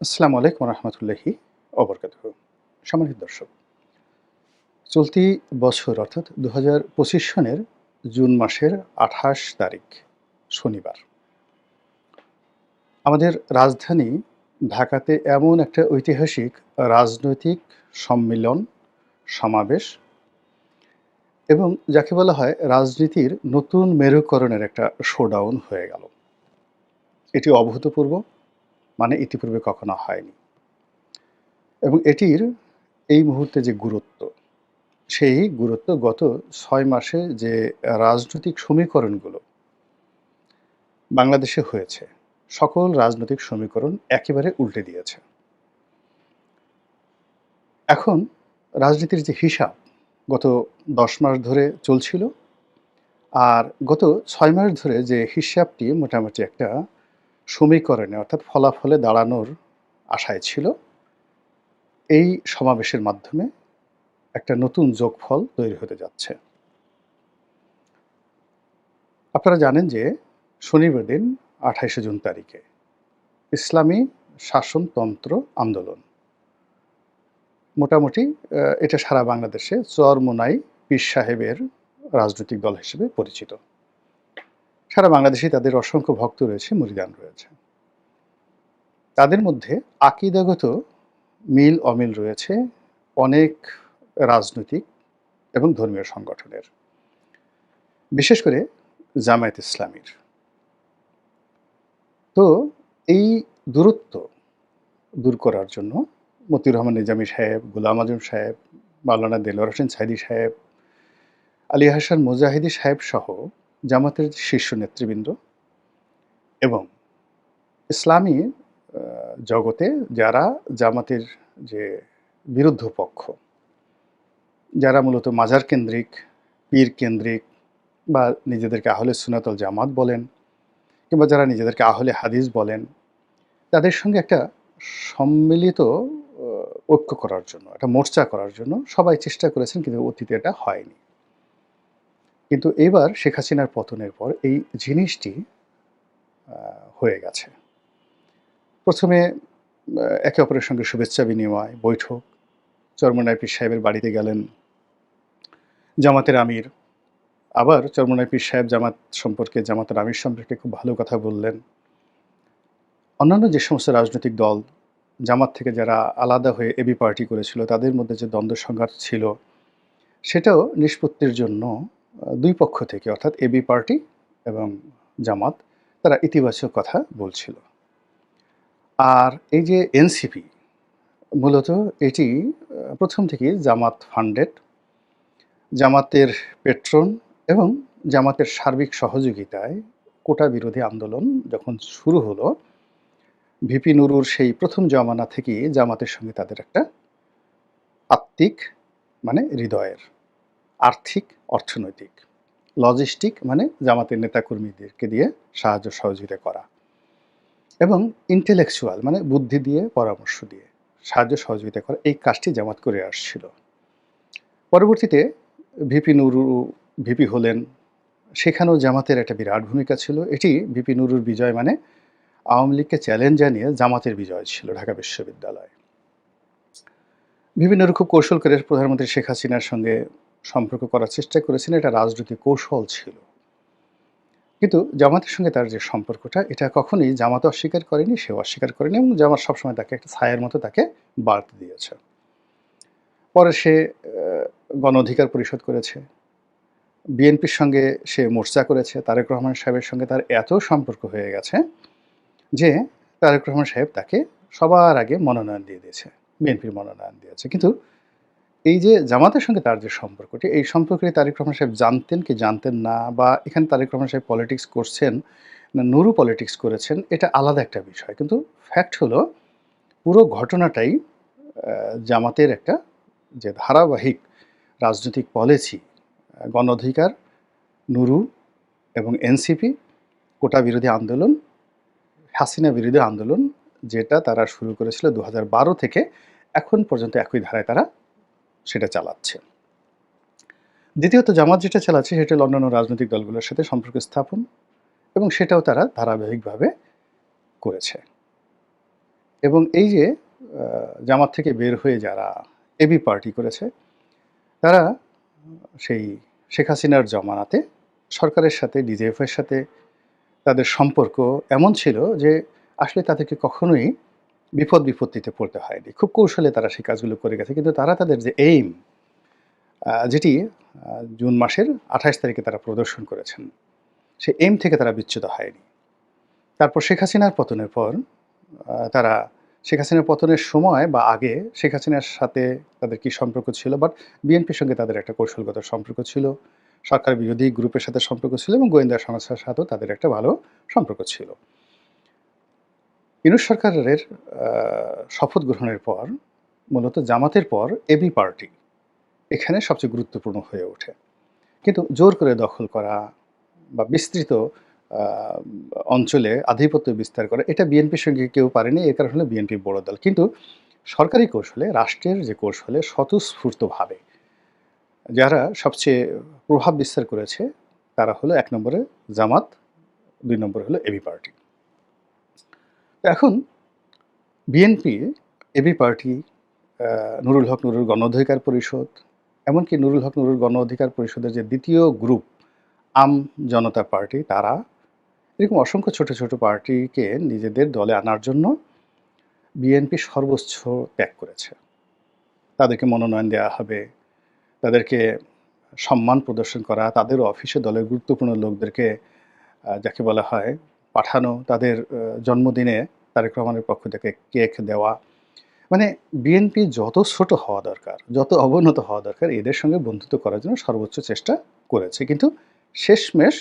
আসসালামু আলাইকুম রহমতুল্লাহি অবরকাত সম্মানিত দর্শক, চলতি বছর অর্থাৎ দু হাজার পঁচিশ সনের জুন মাসের আঠাশ তারিখ, শনিবার। আমাদের রাজধানী ঢাকাতে এমন একটা ঐতিহাসিক রাজনৈতিক সম্মিলন, সমাবেশ এবং যাকে বলা হয় রাজনীতির নতুন মেরুকরণের একটা শোডাউন হয়ে গেল। এটি অভূতপূর্ব। মানে ইতিপূর্বে কখনো হয়নি। এবং এটির এই মুহূর্তে যে গুরুত্ব, সেই গুরুত্ব গত ছয় মাসে যে রাজনৈতিক সমীকরণগুলো বাংলাদেশে হয়েছে, সকল রাজনৈতিক সমীকরণ একেবারে উল্টে দিয়েছে। এখন রাজনীতির যে হিসাব গত দশ মাস ধরে চলছিল, আর গত ছয় মাস ধরে যে হিসাবটি মোটামুটি একটা সমীকরণে, অর্থাৎ ফলাফলে দাঁড়ানোর আশায় ছিল, এই সমাবেশের মাধ্যমে একটা নতুন যোগফল তৈরি হতে যাচ্ছে। আপনারা জানেন যে শনিবার দিন আঠাইশে জুন তারিখে ইসলামী শাসনতন্ত্র আন্দোলন। মোটামুটি এটা সারা বাংলাদেশে চরমোনাই পীর সাহেবের রাজনৈতিক দল হিসেবে পরিচিত। সারা বাংলাদেশে তাদের অসংখ্য ভক্ত রয়েছে মুরিদান রয়েছে। তাদের মধ্যে আকিদাগত মিল অমিল রয়েছে অনেক রাজনৈতিক এবং ধর্মীয় সংগঠনের, বিশেষ করে জামায়াত ইসলামীর। তো এই দূরত্ব দূর করার জন্য মতিউর রহমান নিজামী সাহেব, গুলাম আজম সাহেব, মাওলানা দেলোয়ার হোসেন সাইদি সাহেব, আলী হাসান মুজাহিদি সাহেব সহ জামাতের শীর্ষ নেতৃবৃন্দ এবং ইসলামী জগতে যারা জামাতের যে বিরুদ্ধ পক্ষ, যারা মূলত মাজার কেন্দ্রিক, পীর কেন্দ্রিক বা নিজেদেরকে আহলে সুনাতল জামাত বলেন কিংবা যারা নিজেদেরকে আহলে হাদিস বলেন, তাদের সঙ্গে একটা সম্মিলিত ঐক্য করার জন্য, একটা মোর্চা করার জন্য সবাই চেষ্টা করেছেন, কিন্তু অতীতে এটা হয়নি। কিন্তু এবার শেখ হাসিনার পতনের পর এই জিনিসটি হয়ে গেছে। প্রথমে একে অপরের সঙ্গে শুভেচ্ছা বিনিময়, বৈঠক। চরমনাই পীর সাহেবের বাড়িতে গেলেন। জামাতের আমির। আবার চরমনাই পীর সাহেব জামাত সম্পর্কে, জামাতের আমির সম্পর্কে খুব ভালো কথা বললেন। অন্যান্য যে সমস্ত রাজনৈতিক দল, জামাত থেকে যারা আলাদা হয়ে এবি পার্টি করেছিল, তাদের মধ্যে যে দ্বন্দ্ব সংঘাত ছিল, সেটাও নিষ্পত্তির জন্য দুই পক্ষ থেকে, অর্থাৎ এবি পার্টি এবং জামাত, তারা ইতিবাচক কথা বলছিল। আর এই যে এনসিপি মূলত এটি প্রথম থেকেই জামাত ফান্ডেড জামাতের পেট্রন এবং জামাতের সার্বিক সহযোগিতায় কোটা বিরোধী আন্দোলন যখন শুরু হলো ভিপি নুরুর সেই প্রথম জমানা থেকেই জামাতের সঙ্গে তাদের একটা আত্মিক মানে হৃদয়ের আর্থিক, অর্থনৈতিক। লজিস্টিক মানে জামাতের নেতাকর্মীদেরকে দিয়ে সাহায্য সহযোগিতা করা। এবং ইন্টেলেকচুয়াল মানে বুদ্ধি দিয়ে, পরামর্শ দিয়ে সাহায্য সহযোগিতা করা। এই কাজটি জামাত করে আসছিল। পরবর্তীতে ভিপি নুরু, ভিপি হলেন। সেখানেও জামাতের একটা বিরাট ভূমিকা ছিল। এটি ভিপি নুরুর বিজয় মানে আওয়ামী লীগকে চ্যালেঞ্জ জানিয়ে জামাতের বিজয় ছিল ঢাকা বিশ্ববিদ্যালয়। বিভিন্ন খুব কৌশল করে প্রধানমন্ত্রী শেখ হাসিনার সঙ্গে সম্পর্ক করার চেষ্টা করেছেন, এটা রাজনৈতিক কৌশল ছিল। কিন্তু জামাতের সঙ্গে তার যে সম্পর্কটা, এটা কখনোই জামাত অস্বীকার করেনি, সেও অস্বীকার করেনি এবং জামাত সবসময় তাকে একটা ছায়ের মতো তাকে বার্তা দিয়েছে। পরে সে গণ অধিকার পরিষদ করেছে। বিএনপির সঙ্গে সে মোর্চা করেছে, তারেক রহমান সাহেবের সঙ্গে তার এত সম্পর্ক হয়ে গেছে যে তারেক রহমান সাহেব তাকে সবার আগে মনোনয়ন দিয়ে দিয়েছে, বিএনপির মনোনয়ন দিয়েছে। কিন্তু এই যে জামাতের সঙ্গে তার যে সম্পর্কটি, এই সম্পর্কে তারেক রহমান সাহেব জানতেন কি জানতেন না? বা এখানে তারেক রহমান সাহেব পলিটিক্স করছেন, না নুরু পলিটিক্স করেছেন, এটা আলাদা একটা বিষয়। কিন্তু ফ্যাক্ট হলো, পুরো ঘটনাটাই জামাতের একটা যে ধারাবাহিক রাজনৈতিক পলিসি গণ অধিকার, নুরু এবং এনসিপি, কোটা বিরোধী আন্দোলন, হাসিনা বিরোধী আন্দোলন, যেটা তারা শুরু করেছিল দু হাজার বারো থেকে এখন পর্যন্ত একই ধারায় তারা সেটা চালাচ্ছে। দ্বিতীয়ত জামাত যেটা চালাচ্ছে সেটা হলো অন্যান্য রাজনৈতিক দলগুলোর সাথে সম্পর্ক স্থাপন এবং সেটাও তারা ধারাবাহিকভাবে করেছে। এবং এই যে জামাত থেকে বের হয়ে যারা এবি পার্টি করেছে, তারা সেই শেখ হাসিনার জমানাতে সরকারের সাথে ডিজিএফআই এর সাথে তাদের সম্পর্ক এমন ছিল যে আসলে তাদেরকে কখনোই বিপদ বিপত্তিতে পড়তে হয়নি। খুব কৌশলে তারা সেই কাজগুলো করে গেছে। কিন্তু তারা তাদের যে এইম যেটি জুন মাসের ২৮ তারিখে তারা প্রদর্শন করেছেন। সে এইম থেকে তারা বিচ্যুত হয়নি। তারপর শেখ হাসিনার পতনের পর তারা শেখ হাসিনার পতনের সময় বা আগে শেখ হাসিনার সাথে তাদের কি সম্পর্ক ছিল বাট বিএনপির সঙ্গে তাদের একটা কৌশলগত সম্পর্ক ছিল। সরকার বিরোধী গ্রুপের সাথে সম্পর্ক ছিল এবং গোয়েন্দা সংস্থার সাথেও তাদের একটা ভালো সম্পর্ক ছিল। ইউনূস সরকারের শপথ গ্রহণের পর মূলত জামাতের পর এবি পার্টি এখানে সবচেয়ে গুরুত্বপূর্ণ হয়ে ওঠে। কিন্তু জোর করে দখল করা বা বিস্তৃত অঞ্চলে আধিপত্য বিস্তার করা এটা বিএনপির সঙ্গে কেউ পারেনি। এর কারণ হলো বিএনপি বড় দল। কিন্তু সরকারি কৌশলে রাষ্ট্রের যে কৌশলে স্বতঃস্ফূর্তভাবে যারা সবচেয়ে প্রভাব বিস্তার করেছে তারা হলো এক নম্বরে জামাত, দুই নম্বরে হলো এবি পার্টি। এখন BNP, AB party, Nurul Haq নুরুর Gono Odhikar পরিষদ, এমনকি নুরুল হক নুরুর গণ অধিকার পরিষদের যে দ্বিতীয় গ্রুপ আম জনতা পার্টি তারা এরকম অসংখ্য ছোট, ছোট পার্টিকে নিজেদের দলে আনার জন্য বিএনপি সর্বোচ্চ ত্যাগ করেছে। তাদেরকে মনোনয়ন দেওয়া হবে, তাদেরকে সম্মান প্রদর্শন করা, তাদের অফিসে দলের গুরুত্বপূর্ণ লোকদেরকে যাকে বলা হয় পাঠানো, তাদের জন্মদিনে তারেক রহমানের পক্ষ থেকে কেক দেওয়া। মানে বিএনপি যত ছোট হওয়া দরকার, যত অবনত হওয়া দরকার এদের সঙ্গে বন্ধুত্ব করার জন্য সর্বোচ্চ চেষ্টা করেছে। কিন্তু শেষমেশ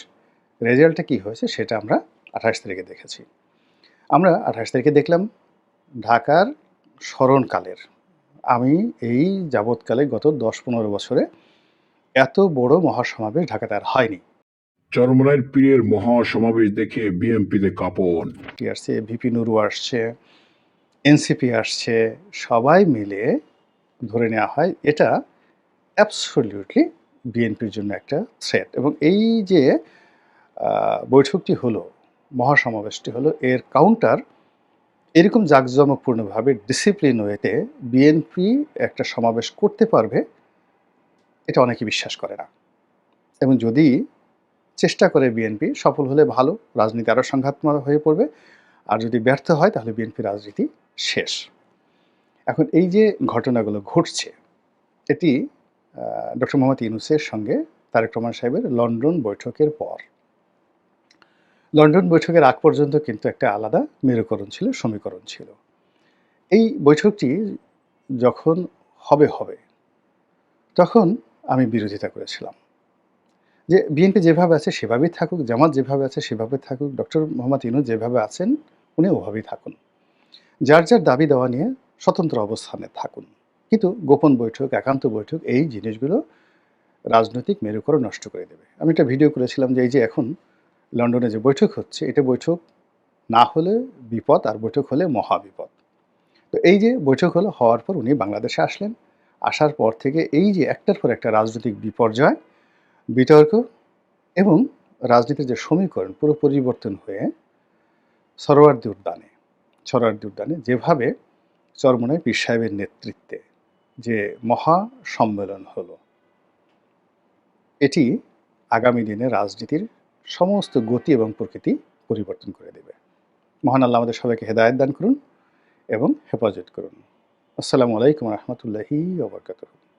রেজাল্টটা কি হয়েছে সেটা আমরা ২৮ তারিখে দেখেছি। আমরা ২৮ তারিখে দেখলাম ঢাকার স্মরণকালের আমি এই যাবৎকালে গত দশ পনেরো বছরে এত বড় মহাসমাবেশ ঢাকাতে আর হয়নি। চরমনাইয়ের পীরের মহাসমাবেশ দেখে বিএনপিতে কাঁপন। আসছে, ভিপি নুরু আসছে, এনসিপি আসছে, সবাই মিলে ধরে নেওয়া হয় এটা অ্যাবসলিউটলি বিএনপির জন্য একটা থ্রেট এবং এই যে বৈঠকটি হলো, মহাসমাবেশটি হলো এর কাউন্টার এরকম জাঁকজমকপূর্ণভাবে ডিসিপ্লিন ওয়েতে বিএনপি একটা সমাবেশ করতে পারবে এটা অনেকে বিশ্বাস করে না। এবং যদি চেষ্টা করে বিএনপি সফল হলে ভালো, রাজনীতি আরও সংঘাতময় হয়ে পড়বে। আর যদি ব্যর্থ হয় তাহলে বিএনপির রাজনীতি শেষ। এখন এই যে ঘটনাগুলো ঘটছে এটি ডক্টর মোহাম্মদ ইউনূসের সঙ্গে তারেক রহমান সাহেবের লন্ডন বৈঠকের পর। লন্ডন বৈঠকের আগ পর্যন্ত কিন্তু একটা আলাদা মেরুকরণ ছিল, সমীকরণ ছিল। এই বৈঠকটি যখন হবে, হবে তখন আমি বিরোধিতা করেছিলাম। যে বিএনপি যেভাবে আছে সেভাবেই থাকুক, জামাত যেভাবে আছে সেভাবে থাকুক, ডক্টর মোহাম্মদ ইউনূস যেভাবে আছেন উনি ওভাবেই থাকুন। যার, যার দাবি দেওয়া নিয়ে স্বতন্ত্র অবস্থানে থাকুন। কিন্তু গোপন বৈঠক, একান্ত বৈঠক এই জিনিসগুলো রাজনৈতিক মেরুকরণ নষ্ট করে দেবে। আমি একটা ভিডিও করেছিলাম যে এই যে এখন লন্ডনে যে বৈঠক হচ্ছে এটা বৈঠক না হলে বিপদ আর বৈঠক হলে মহাবিপদ। তো এই যে বৈঠক হলো হওয়ার পর উনি বাংলাদেশে আসলেন। আসার পর থেকে এই যে একটার পর একটা রাজনৈতিক বিপর্যয়, বিতর্ক এবং রাজনীতির যে সমীকরণ পুরো পরিবর্তন হয়ে সরোয়ার্দী উদ্যানে, সোহরাওয়ার্দী উদ্যানে যেভাবে চরমোনাই পীর সাহেবের নেতৃত্বে যে মহা সম্মেলন হলো এটি আগামী দিনে রাজনীতির সমস্ত গতি এবং প্রকৃতি পরিবর্তন করে দেবে। মহান আল্লাহ আমাদের সবাইকে হেদায়েত দান করুন এবং হেফাজত করুন। আসসালামু আলাইকুম রাহমাতুল্লাহি ওয়া বারাকাতুহু।